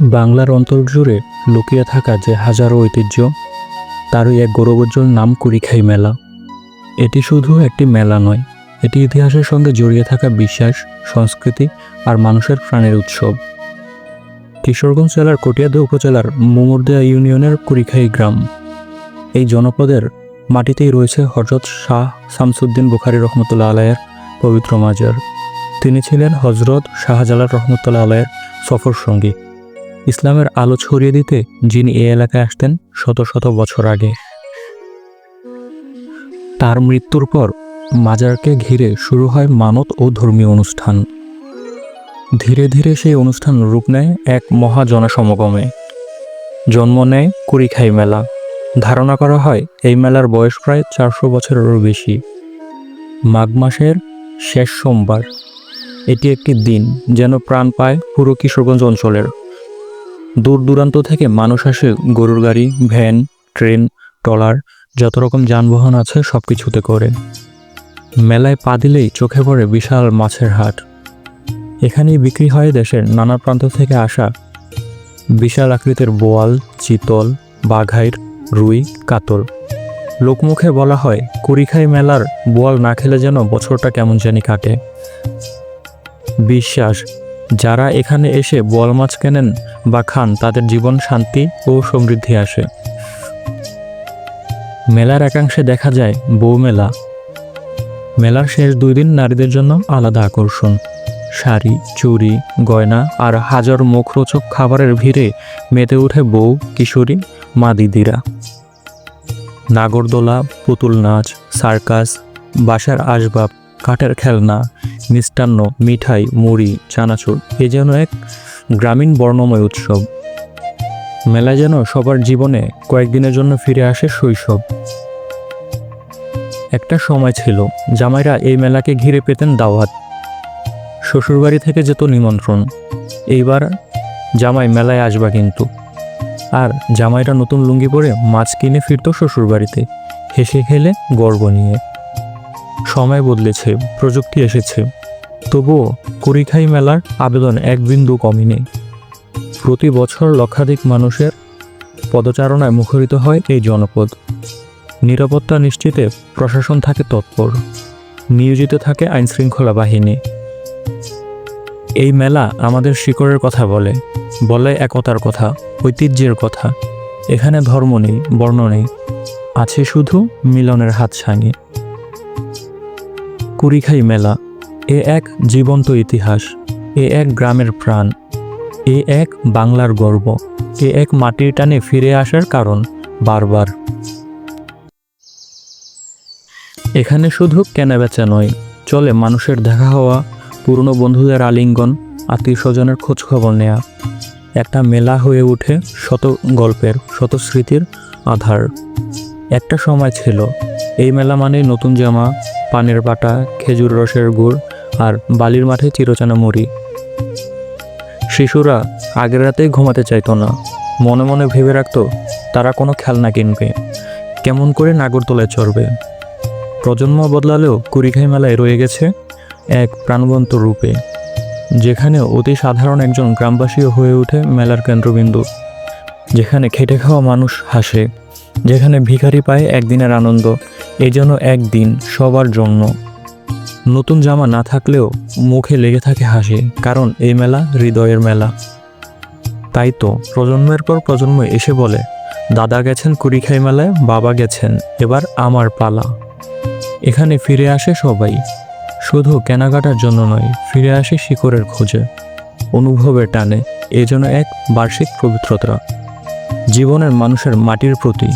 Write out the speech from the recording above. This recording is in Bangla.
বাংলার অন্তর জুড়ে লুকিয়ে থাকা যে হাজারো ঐতিহ্য, তারই এক গৌরবোজ্জ্বল নাম কুড়িখাই মেলা। এটি শুধু একটি মেলা নয়, এটি ইতিহাসের সঙ্গে জড়িয়ে থাকা বিশ্বাস, সংস্কৃতি আর মানুষের প্রাণের উৎসব। কিশোরগঞ্জ জেলার কটিয়াদহ উপজেলার মুমুরদিয়া ইউনিয়নের কুড়িখাই গ্রাম। এই জনপদের মাটিতেই রয়েছে হজরত শাহ শামসুদ্দিন বুখারি রহমতুল্লাহ আলায়ের পবিত্র মাজার। তিনি ছিলেন হজরত শাহজালাল রহমতুল্লাহ আলায়ের সফর সঙ্গী ইসলামের আলো ছড়িয়ে দিতে যিনি এই এলাকায় আসতেন শত শত বছর আগে। তার মৃত্যুর পর মাজারকে ঘিরে শুরু হয় মানত ও ধর্মীয় অনুষ্ঠান। ধীরে ধীরে সেই অনুষ্ঠান রূপ নেয় এক মহা জনসমাগমে। জন্ম নেয় কুড়িখাই মেলা। ধারণা করা হয় এই মেলার বয়স প্রায় চারশো বছরেরও বেশি। মাঘ মাসের শেষ সোমবার। এটি একটি দিন যেন প্রাণ পায় পুরো কিশোরগঞ্জ অঞ্চলের। দূর দূরান্ত থেকে মানুষ আসে গরুর গাড়ি, ভ্যান, ট্রেন, ট্রলার, যত রকম যানবাহন আছে সব কিছুতে করে। মেলায় পা দিলেই চোখে পড়ে বিশাল মাছের হাট। এখানেই বিক্রি হয় দেশের নানা প্রান্ত থেকে আসা বিশাল আকৃতির বোয়াল, চিতল, বাঘাইর, রুই, কাতল। লোকমুখে বলা হয়, কুড়িখাই মেলার বোয়াল না খেলে যেন বছরটা কেমন জানি কাটে। বিশ্বাস, যারা এখানে এসে বোয়াল মাছ কেনেন বা খান, তাদের জীবন শান্তি ও সমৃদ্ধি আসে। মেলার একাংশে দেখা যায় বউ মেলা। মেলার শেষ দুই দিন নারীদের জন্য আলাদা আকর্ষণ। শাড়ি, চুড়ি, গয়না আর হাজার মুখরোচক খাবারের ভিড়ে মেতে ওঠে বউ, কিশোরী, মা, দিদিরা। নাগরদোলা, পুতুল নাচ, সার্কাস, বাসার আসবাব কাঠের খেলনা, মিষ্টান্ন, মিঠাই, মুড়ি, চানাচুর, এ যেন এক গ্রামীণ বর্ণময় উৎসব। মেলা যেন সবার জীবনে কয়েকদিনের জন্য ফিরে আসে শৈশব। একটা সময় ছিল, জামাইরা এই মেলাকে ঘিরে পেতেন দাওয়াত। শ্বশুরবাড়ি থেকে যেত নিমন্ত্রণ। এইবার জামাই মেলায় আসবা কিন্তু। আর জামাইরা নতুন লুঙ্গি পরে মাছ কিনে ফিরত শ্বশুরবাড়িতে, হেসে খেলে গর্ব নিয়ে। সময় বদলেছে, প্রযুক্তি এসেছে। তবুও কুড়িখাই মেলার আবেদন এক বিন্দু কমই নেই। প্রতি বছর লক্ষাধিক মানুষের পদচারণায় মুখরিত হয় এই জনপদ। নিরাপত্তা নিশ্চিতে প্রশাসন থাকে তৎপর, নিয়োজিত থাকে আইনশৃঙ্খলা বাহিনী। এই মেলা আমাদের শিকড়ের কথা বলে বলে একতার কথা, ঐতিহ্যের কথা। এখানে ধর্ম নেই, বর্ণ নেই, আছে শুধু মিলনের হাতছানি। কুড়িখাই মেলা, এ এক জীবন্ত ইতিহাস, এ এক গ্রামের প্রাণ, এ এক বাংলার গর্ব, এ এক মাটির টানে ফিরে আসার কারণ বারবার। এখানে শুধু কেনাবেচা নয়, চলে মানুষের দেখা হওয়া, পুরনো বন্ধুদের আলিঙ্গন আত্মীয় স্বজনের খোঁজখবর নেয়া। একটা মেলা হয়ে ওঠে শত গল্পের, শত স্মৃতির আধার। একটা সময় ছিল, এই মেলা মানে নতুন জামা পানের পাটা খেজুর রসের গুড় আর বালির মাঠে চিরচানা মুড়ি। শিশুরা আগের রাতেই ঘুমাতে চাইতো না। মনে মনে ভেবে রাখতো, তারা কোনো খেলনা কিনবে। কেমন করে নাগরতলায় চড়বে? প্রজন্ম বদলালেও কুড়িখাই মেলায় রয়ে গেছে এক প্রাণবন্ত রূপে, যেখানে অতি সাধারণ একজন গ্রামবাসীও হয়ে ওঠে মেলার কেন্দ্রবিন্দু, যেখানে খেটে খাওয়া মানুষ হাসে। যেখানে ভিখারি পায় একদিনের আনন্দ, এই যেন একদিন সবার জন্য। নতুন জামা না থাকলেও মুখে লেগে থাকে হাসি, কারণ এই মেলা হৃদয়ের মেলা। তাই তো প্রজন্মের পর প্রজন্ম এসে বলে, দাদা গেছেন কুড়িখাই মেলায়, বাবা গেছেন, এবার আমার পালা। এখানে ফিরে আসে সবাই। শুধু কেনাকাটার জন্য নয়, ফিরে আসে শিকড়ের খোঁজে, অনুভবের টানে, এ যেন এক বার্ষিক পবিত্রতা। জীবনের মানুষের মাটির প্রতি